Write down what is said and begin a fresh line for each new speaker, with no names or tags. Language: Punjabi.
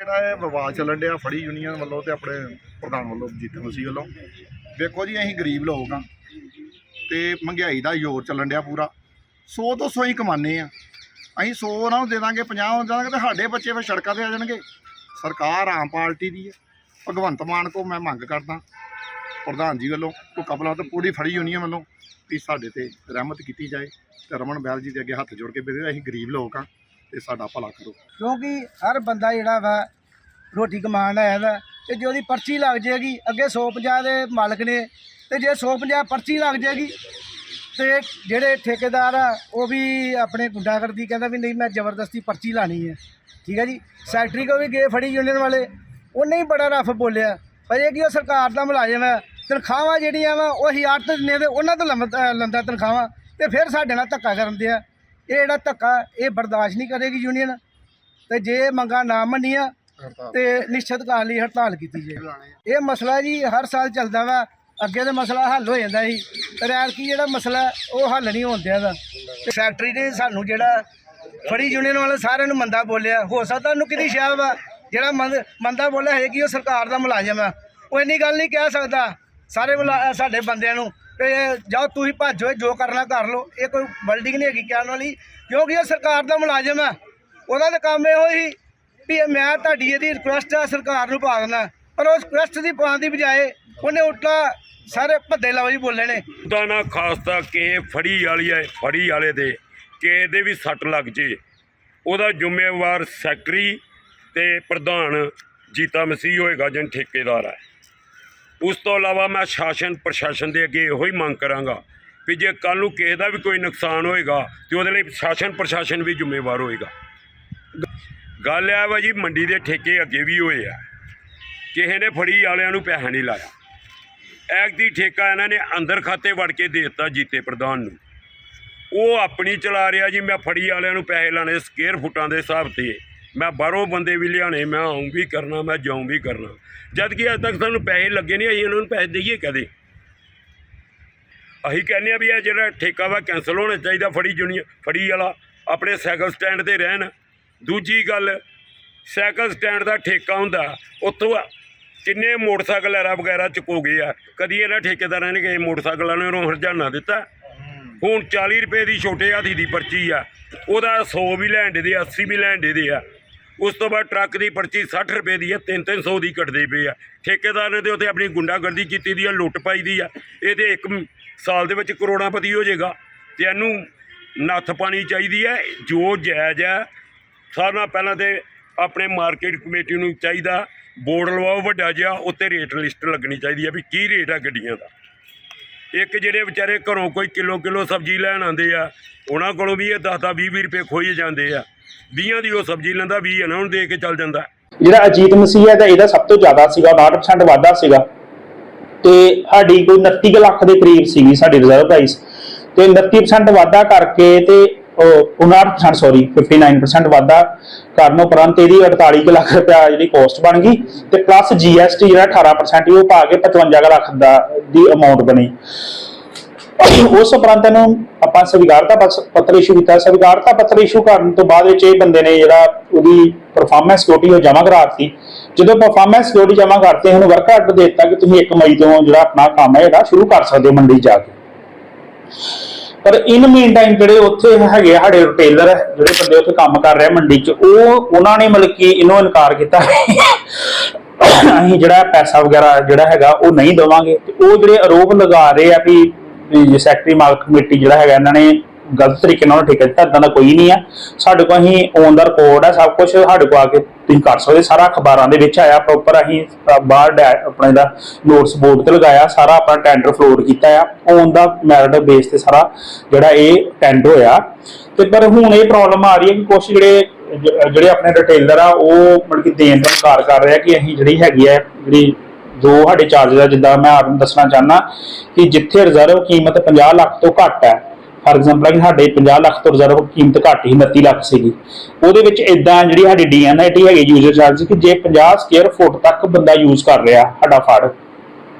ਜਿਹੜਾ ਇਹ ਵਿਵਾਦ ਚੱਲਣ ਡਿਆ ਫੜੀ ਯੂਨੀਅਨ ਵੱਲੋਂ ਤੇ ਆਪਣੇ ਪ੍ਰਧਾਨ ਵੱਲੋਂ ਜੀਤਨ ਮਸੀਹ ਵੱਲੋਂ। ਵੇਖੋ ਜੀ, ਅਸੀਂ ਗਰੀਬ ਲੋਕ ਆ ਤੇ ਮਹਿੰਗਾਈ ਦਾ ਜ਼ੋਰ ਚੱਲਣ ਡਿਆ ਪੂਰਾ। 100 ਤੋਂ 100 ਹੀ ਕਮਾਨੇ ਆ ਅਸੀਂ 100 ਉਹਨਾਂ ਨੂੰ ਦੇ ਦਾਂਗੇ 50 ਨੂੰ ਦੇ ਦਾਂਗੇ ਤੇ ਸਾਡੇ ਬੱਚੇ ਫਿਰ ਸੜਕਾਂ ਤੇ ਆ ਜਾਣਗੇ। ਸਰਕਾਰ ਆਮ ਪਾਰਟੀ ਦੀ ਹੈ। ਭਗਵੰਤ ਮਾਨ ਕੋ ਮੈਂ ਮੰਗ ਕਰਦਾ, ਪ੍ਰਧਾਨ ਜੀ ਵੱਲੋਂ ਕੋ ਕਪਲਾ ਤੇ ਪੂਰੀ ਫੜੀ ਯੂਨੀਅਨ ਵੱਲੋਂ ਵੀ ਸਾਡੇ ਤੇ ਰਹਿਮਤ ਕੀਤੀ ਜਾਏ ਤੇ ਰਮਨ ਬੈਲ ਜੀ ਦੇ ਅੱਗੇ ਹੱਥ ਜੋੜ ਕੇ ਬੇਦੇ ਅਸੀਂ ਗਰੀਬ ਲੋਕ ਆ ਤੇ ਸਾਡਾ ਭਲਾ ਕਰੋ।
ਕਿਉਂਕਿ ਹਰ ਬੰਦਾ ਜਿਹੜਾ ਵਾ, ਰੋਟੀ ਕਮਾਉਣ ਆਇਆ ਵਾ, ਤੇ ਜੇ ਉਹਦੀ ਪਰਚੀ ਲੱਗ ਜਾਏਗੀ, ਅੱਗੇ 150 ਦੇ ਮਾਲਕ ਨੇ, ਤੇ ਜੇ 150 ਪਰਚੀ ਲੱਗ ਜਾਏਗੀ, ਤੇ ਜਿਹੜੇ ਠੇਕੇਦਾਰ ਆ, ਉਹ ਵੀ ਆਪਣੇ ਗੁੰਡਾਗਰਦੀ ਕਹਿੰਦਾ ਵੀ ਨਹੀਂ, ਮੈਂ ਜ਼ਬਰਦਸਤੀ ਪਰਚੀ ਲਾਣੀ ਹੈ। ਠੀਕ ਹੈ ਜੀ? ਸੈਕਟਰੀ ਕੋ ਵੀ ਗਏ, ਫੜੀ ਯੂਨੀਅਨ ਵਾਲੇ। ਉਹਨੇ ਹੀ ਬੜਾ ਰਫ ਬੋਲਿਆ। ਪਰ ਇਹ ਕੀ ਉਹ ਸਰਕਾਰ ਦਾ ਮੁਲਾਜ਼ਮ ਹੈ। ਤਨਖਾਹਾਂ ਜਿਹੜੀਆਂ ਵਾ, ਉਹ ਹਿਆਰਤ ਨੇ ਤੇ ਉਹਨਾਂ ਤੋਂ ਲੰਮ- ਅਹ ਲੰਦਾ ਤਨਖਾਹਾਂ, ਤੇ ਫਿਰ ਸਾਡੇ ਨਾਲ ਧੱਕਾ ਕਰਨ ਦੇ ਆ ਇਹ ਜਿਹੜਾ ਧੱਕਾ ਇਹ ਬਰਦਾਸ਼ਤ ਨਹੀਂ ਕਰੇਗੀ ਯੂਨੀਅਨ ਤੇ ਜੇ ਮੰਗਾਂ ਨਾ ਮੰਨੀਆਂ ਤੇ ਨਿਸ਼ਚਿਤ ਕਾਲ ਲਈ ਹੜਤਾਲ ਕੀਤੀ ਜਾਏ ਇਹ ਮਸਲਾ ਜੀ ਹਰ ਸਾਲ ਚੱਲਦਾ ਵਾ। ਅੱਗੇ ਤੇ ਮਸਲਾ ਹੱਲ ਹੋ ਜਾਂਦਾ ਸੀ। ਪਰ ਐਤਕੀ ਜਿਹੜਾ ਮਸਲਾ ਉਹ ਹੱਲ ਨਹੀਂ ਹੋਣ ਦਿਆ ਦਾ ਫੈਕਟਰੀ ਨੇ ਸਾਨੂੰ ਜਿਹੜਾ ਫੜੀ ਯੂਨੀਅਨ ਵਾਲੇ ਸਾਰਿਆਂ ਨੂੰ ਮੰਦਾ ਬੋਲਿਆ। ਹੋ ਸਕਦਾ ਉਹਨੂੰ ਕਿਹਦੀ ਸ਼ਾਇਦ ਵਾ ਜਿਹੜਾ ਮੰਦ- ਬੋਲਿਆ ਹੈ ਕਿ ਉਹ ਸਰਕਾਰ ਦਾ ਮੁਲਾਜ਼ਮ ਆ। ਉਹ ਇੰਨੀ ਗੱਲ ਨਹੀਂ ਕਹਿ ਸਕਦਾ। ਸਾਰੇ ਸਾਡੇ ਬੰਦਿਆਂ ਨੂੰ। ਕਿ ਜਾਓ ਤੁਸੀਂ ਭੱਜੋ ਜੋ ਕਰਨਾ ਕਰ ਲਓ। ਇਹ ਕੋਈ ਬਿਲਡਿੰਗ ਨਹੀਂ ਹੈਗੀ ਕਹਿਣ ਵਾਲੀ। ਕਿਉਂਕਿ ਉਹ ਸਰਕਾਰ ਦਾ ਮੁਲਾਜ਼ਮ ਹੈ। ਉਹਦਾ ਤਾਂ ਕੰਮ ਇਹੋ ਹੀ ਵੀ ਮੈਂ ਤੁਹਾਡੀ ਇਹਦੀ ਰਿਕੁਐਸਟ ਆ, ਸਰਕਾਰ ਨੂੰ ਪਾ ਦੇਣਾ ਪਰ ਉਸ ਰਿਕੁਐਸਟ ਦੀ ਪਾਉਣ ਦੀ ਬਜਾਏ ਉਹਨੇ ਉਲਟਾ ਸਾਰੇ ਭੱਦੇ ਲਵਜੀ ਬੋਲੇ ਨੇ।
ਦਾ ਨਾ ਖਾਸਤਾ ਕਿ ਫੜੀ ਵਾਲੀ ਹੈ, ਫੜੀ ਵਾਲੇ ਦੇ। ਕਿ ਦੇ ਵੀ ਸੱਟ ਲੱਗ ਜੇ। ਉਹਦਾ ਜ਼ਿੰਮੇਵਾਰ ਸੈਕਟਰੀ ਤੇ ਪ੍ਰਧਾਨ ਜੀਤਾ ਮਸੀਹ ਹੋਏਗਾ ਜਨ ਠੇਕੇਦਾਰ ਹੈ। ਉਸ ਤੋਂ ਇਲਾਵਾ ਮੈਂ ਸ਼ਾਸਨ ਪ੍ਰਸ਼ਾਸਨ ਦੇ ਅੱਗੇ ਇਹੋ ਹੀ ਮੰਗ ਕਰਾਂਗਾ ਵੀ ਜੇ ਕੱਲ ਨੂੰ ਕਿਸੇ ਦਾ ਵੀ ਕੋਈ ਨੁਕਸਾਨ ਹੋਏਗਾ ਤੇ ਉਹਦੇ ਲਈ ਸ਼ਾਸਨ ਪ੍ਰਸ਼ਾਸਨ ਵੀ ਜ਼ਿੰਮੇਵਾਰ ਹੋਏਗਾ। ਗੱਲ ਇਹ ਵਾ ਜੀ ਮੰਡੀ ਦੇ ਠੇਕੇ ਅੱਗੇ ਵੀ ਹੋਏ ਆ। ਕਿਸੇ ਨੇ ਫੜੀ ਵਾਲਿਆਂ ਨੂੰ ਪੈਸਾ ਨਹੀਂ ਲਾਇਆ। ਐਕ ਦੀ ਠੇਕਾ ਇਹਨਾਂ ਨੇ ਅੰਦਰ ਖਾਤੇ ਵੜ ਕੇ ਦੇ ਦਿੱਤਾ ਜੀਤੇ ਪ੍ਰਧਾਨ ਨੂੰ। ਉਹ ਆਪਣੀ ਚਲਾ ਰਿਹਾ ਜੀ, ਮੈਂ ਫੜੀ ਵਾਲਿਆਂ ਨੂੰ ਪੈਸੇ ਲਾਣੇ ਸਕੇਅਰ ਫੁੱਟਾਂ ਦੇ ਹਿਸਾਬ ਤੇ। ਮੈਂ ਬਾਹਰੋਂ ਬੰਦੇ ਵੀ ਲਿਆਣੇ ਮੈਂ ਆਉਂ ਵੀ ਕਰਨਾ, ਮੈਂ ਜਾਉਂ ਵੀ ਕਰਨਾ। ਜਦ ਕਿ ਅਜੇ ਤੱਕ ਸਾਨੂੰ ਪੈਸੇ ਲੱਗੇ ਨਹੀਂ ਅਸੀਂ ਇਹਨਾਂ ਨੂੰ ਪੈਸੇ ਦਈਏ ਕਦੇ। ਅਸੀਂ ਕਹਿੰਦੇ ਆ ਵੀ ਇਹ ਜਿਹੜਾ ਠੇਕਾ ਵਾ ਕੈਂਸਲ ਹੋਣਾ ਚਾਹੀਦਾ ਫੜੀ ਯੂਨੀਅਨ ਫੜੀ ਵਾਲਾ, ਆਪਣੇ ਸਾਈਕਲ ਸਟੈਂਡ ਤੇ ਰਹਿਣ। ਦੂਜੀ ਗੱਲ, ਸਾਈਕਲ ਸਟੈਂਡ ਦਾ ਠੇਕਾ ਹੁੰਦਾ, ਉੱਥੋਂ ਕਿੰਨੇ ਮੋਟਰਸਾਈਕਲ ਐਰਾ ਵਗੈਰਾ ਚੁੱਕੋ ਗਏ ਆ। ਕਦੀ ਇਹਨਾਂ ਠੇਕੇਦਾਰਾਂ ਨੇ ਕਿਸੇ ਮੋਟਰਸਾਈਕਲ ਵਾਲਿਆਂ ਨੂੰ ਹਰਜਾਨਾ ਦਿੱਤਾ। ਹੁਣ 40 ਰੁਪਏ ਦੀ ਛੋਟੇ ਹਾਥੀ ਦੀ ਪਰਚੀ ਆ, ਉਹਦਾ 100 ਵੀ ਲੈਣ ਦੇ 80 ਵੀ ਲੈਣ ਦੇ ਆ। ਉਸ ਤੋਂ ਬਾਅਦ ਟਰੱਕ ਦੀ ਪਰਚੀ 60 ਰੁਪਏ ਦੀ ਆ 3-300 ਦੀ ਕੱਟਦੇ ਪਏ ਆ। ਠੇਕੇਦਾਰ ਨੇ ਤੇ ਉੱਥੇ ਆਪਣੀ ਗੁੰਡਾਗਰਦੀ ਕੀਤੀ ਦੀ ਆ, ਲੁੱਟ ਪਾਈ ਦੀ ਆ। ਇਹਦੇ ਇੱਕ ਸਾਲ ਦੇ ਵਿੱਚ ਕਰੋੜਾਪਤੀ ਹੋ ਜਾਏਗਾ। ਤੇ ਇਹਨੂੰ ਨੱਥ ਪਾਣੀ ਚਾਹੀਦੀ ਹੈ, ਜੋ ਜਾਇਜ਼ ਹੈ। ਸਾਰਿਆਂ ਨਾਲੋਂ ਪਹਿਲਾਂ ਤੇ ਆਪਣੇ ਮਾਰਕੀਟ ਕਮੇਟੀ ਨੂੰ ਚਾਹੀਦਾ, ਬੋਰਡ ਲਵਾਓ, ਵੱਡਾ ਜਿਹਾ, ਉੱਤੇ ਰੇਟ ਲਿਸਟ ਲੱਗਣੀ ਚਾਹੀਦੀ ਹੈ ਵੀ ਕੀ ਰੇਟ ਆ ਗੱਡੀਆਂ ਦਾ। ਇੱਕ ਜਿਹੜੇ ਵਿਚਾਰੇ ਘਰੋਂ ਕੋਈ ਕਿਲੋ ਕਿਲੋ ਸਬਜ਼ੀ ਲੈਣ ਆਉਂਦੇ ਆ, ਉਹਨਾਂ ਕੋਲੋਂ ਵੀ ਇਹ 10 10 20 ਰੁਪਏ ਖੋਈ ਜਾਂਦੇ ਆ। 20 ਦੀ ਉਹ ਸਬਜ਼ੀ ਲੈਂਦਾ 20 ਇਹਨਾਂ ਨੂੰ ਦੇ ਕੇ ਚੱਲ ਜਾਂਦਾ।
ਜਿਹੜਾ ਅਜੀਤ ਮਸੀਹ ਦਾ ਇਹਦਾ ਸਭ ਤੋਂ ਜ਼ਿਆਦਾ ਸੀਗਾ 59% ਵਾਧਾ ਸੀਗਾ। ਤੇ ਸਾਡੀ ਕੋਈ 29 ਲੱਖ ਦੇ ਕਰੀਬ ਸੀਗੀ ਸਾਡੀ ਰਿਜ਼ਰਵ ਪ੍ਰਾਈਸ ਤੇ 29% ਵਾਧਾ ਕਰਕੇ ਤੇ 59% ਸੌਰੀ 59% ਵਾਧਾ ਕਰਨ ਉਪਰੰਤ ਇਹਦੀ 48 ਲੱਖ ਰੁਪਇਆ ਜਿਹੜੀ ਕੋਸਟ ਬਣ ਗਈ। ਤੇ ਪਲੱਸ GST ਜਿਹੜਾ 18% ਉਹ ਪਾ ਕੇ 55 ਲੱਖ ਦਾ ਦੀ ਅਮਾਉਂਟ ਬਣੀ। ਉਸ ਉਪਰੰਤ ਨੂੰ ਆਪਾਂ ਸਵੀਕਾਰਤਾ ਪੱਤਰ ਇਸ਼ੂ ਕੀਤਾ। ਸਵੀਕਾਰਤਾ ਪੱਤਰ ਇਸ਼ੂ ਕਰਨ ਤੋਂ ਬਾਅਦ ਵਿੱਚ ਇਹ ਬੰਦੇ ਨੇ ਜਿਹੜਾ ਉਹਦੀ ਪਰਫਾਰਮੈਂਸ ਸਿਕਿਉਰਿਟੀ ਉਹ ਜਮ੍ਹਾਂ ਕਰਾਤੀ ਜਦੋਂ ਪਰਫਾਰਮੈਂਸ ਸਿਕਿਉਰਿਟੀ ਜਮ੍ਹਾਂ ਕਰਤੇ ਉਹਨੂੰ ਵਰਕ ਆਰਡਰ ਦੇ ਦਿੱਤਾ ਕਿ ਤੁਸੀਂ 1 ਮਈ ਤੋਂ ਜਿਹੜਾ ਆਪਣਾ ਕੰਮ ਹੈ ਜਿਹੜਾ ਸ਼ੁਰੂ ਕਰ ਸਕਦੇ ਹੋ ਮੰਡੀ ਜਾ ਕੇ। ਪਰ ਇਨ ਮੀਨ ਟਾਈਮ ਜਿਹੜੇ ਉੱਥੇ ਹੈਗੇ ਸਾਡੇ ਰਿਟੇਲਰ ਜਿਹੜੇ ਬੰਦੇ ਉੱਥੇ ਕੰਮ ਕਰ ਰਹੇ ਮੰਡੀ 'ਚ, ਉਹ, ਉਹਨਾਂ ਨੇ ਮਤਲਬ ਕਿ ਇਹਨੂੰ ਇਨਕਾਰ ਕੀਤਾ। ਅਸੀਂ ਜਿਹੜਾ ਪੈਸਾ ਵਗੈਰਾ ਜਿਹੜਾ ਹੈਗਾ, ਉਹ ਨਹੀਂ ਦੇਵਾਂਗੇ। ਤੇ ਉਹ ਜਿਹੜੇ ਆਰੋਪ ਲਗਾ ਰਹੇ ਆ ਵੀ ਸੈਕਟਰੀ ਮਾਲਕ ਕਮੇਟੀ ਜਿਹੜਾ ਹੈਗਾ, ਇਹਨਾਂ ਨੇ ਗਲਤ ਤਰੀਕੇ ਨਾਲ ਠੇਕਾ ਦਿੱਤਾ ਇਦਾਂ ਦਾ ਕੋਈ ਨਹੀਂ ਆ। ਸਾਡੇ ਕੋਲ ਅਸੀਂ ਔਨ ਦਾ ਰਿਕਾਰਡ ਹੈ ਸਭ ਕੁਝ ਸਾਡੇ ਕੋਲ ਆ ਕੇ ਤੁਸੀਂ ਕਰ ਸਕਦੇ ਸਾਰਾ ਅਖਬਾਰਾਂ ਦੇ ਵਿੱਚ ਆਇਆ ਪ੍ਰੋਪਰ ਅਸੀਂ ਬਾਹਰ ਡੈ- ਆਪਣੇ ਦਾ ਨੋਟਸ ਬੋਰਡ ਤੇ ਲਗਾਇਆ, ਸਾਰਾ ਆਪਣਾ ਟੈਂਡਰ ਫਲੋਟ ਕੀਤਾ ਆ। ਔਨ ਦਾ ਮੈਰਿਟ ਬੇਸ ਤੇ ਸਾਰਾ ਜਿਹੜਾ ਇਹ ਟੈਂਡਰ ਹੋਇਆ। ਤੇ ਪਰ ਹੁਣ ਇਹ ਪ੍ਰੋਬਲਮ ਆ ਰਹੀ ਹੈ ਕਿ ਕੁਝ ਜਿਹੜੇ ਜਿਹੜੇ ਆਪਣੇ ਰਿਟੇਲਰ ਆ, ਉਹ ਮਤਲਬ ਕਿ ਦੇਣ ਤੋਂ ਇਨਕਾਰ ਕਰ ਰਹੇ ਆ ਕਿ ਅਸੀਂ ਜਿਹੜੀ ਹੈਗੀ ਹੈ ਜਿਹੜੀ ਜੋ ਸਾਡੇ ਚਾਰजेस ਆ, ਜਿੱਦਾਂ ਮੈਂ ਆਪ ਨੂੰ ਦੱਸਣਾ ਚਾਹਨਾ ਕਿ ਜਿੱਥੇ ਰਿਜ਼ਰਵ ਕੀਮਤ 50 ਲੱਖ ਤੋਂ ਘੱਟ ਹੈ ਫਾਰ ਐਗਜ਼ਾਮਪਲ ਕਿ ਸਾਡੇ 50 ਲੱਖ ਤੋਂ ਰਿਜ਼ਰਵ ਕੀਮਤ ਘੱਟ ਹੀ 29 ਲੱਖ ਸੀਗੀ। ਉਹਦੇ ਵਿੱਚ ਇਦਾਂ ਜਿਹੜੀ ਸਾਡੀ ਡੀਐਨਆਈਟੀ ਹੈਗੀ ਯੂਜ਼ਰ ਚਾਰਜ ਕਿ ਜੇ 50 ਸਕੁਅਰ ਫੁੱਟ ਤੱਕ ਬੰਦਾ ਯੂਜ਼ ਕਰ ਰਿਹਾ ਸਾਡਾ ਫੜ